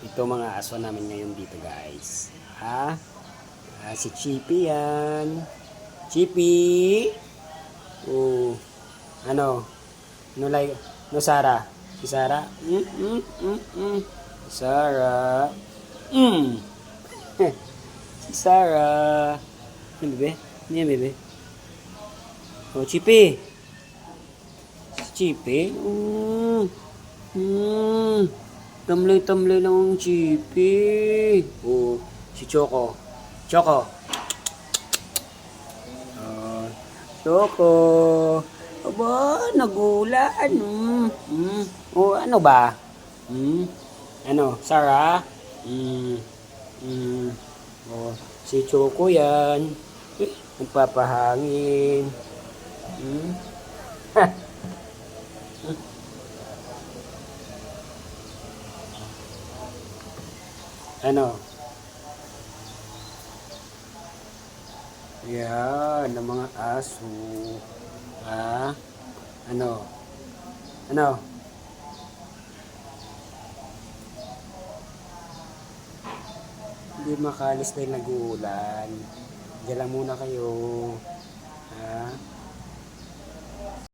Ito mga aso namin ngayon dito guys. Ha? Ah, si Chippy yan. Chippy! Oh. Ano? No like, no Sara? Si Sara? Mm, mm, mm, mm. Sara. Mm. si Sara. Ano bebe? Ano yan bebe? Oh, Chippy. Si Chippy? Mm. Mm. Tamlay-tamlay lang ang Chippy. Oh, si Choco. Choco. Oh, Choco. Aba, nagulan. Mm. Mm. Oh, ano ba? Mm. Ano, Sarah? Mm. Mm. Oh, si Choco yan. Eh, nagpapahangin. Mm. Ano? Yan, ang mga aso. Ha? Ano? Ano? Hindi makalis dahil nag-uulan. Diyan lang muna kayo.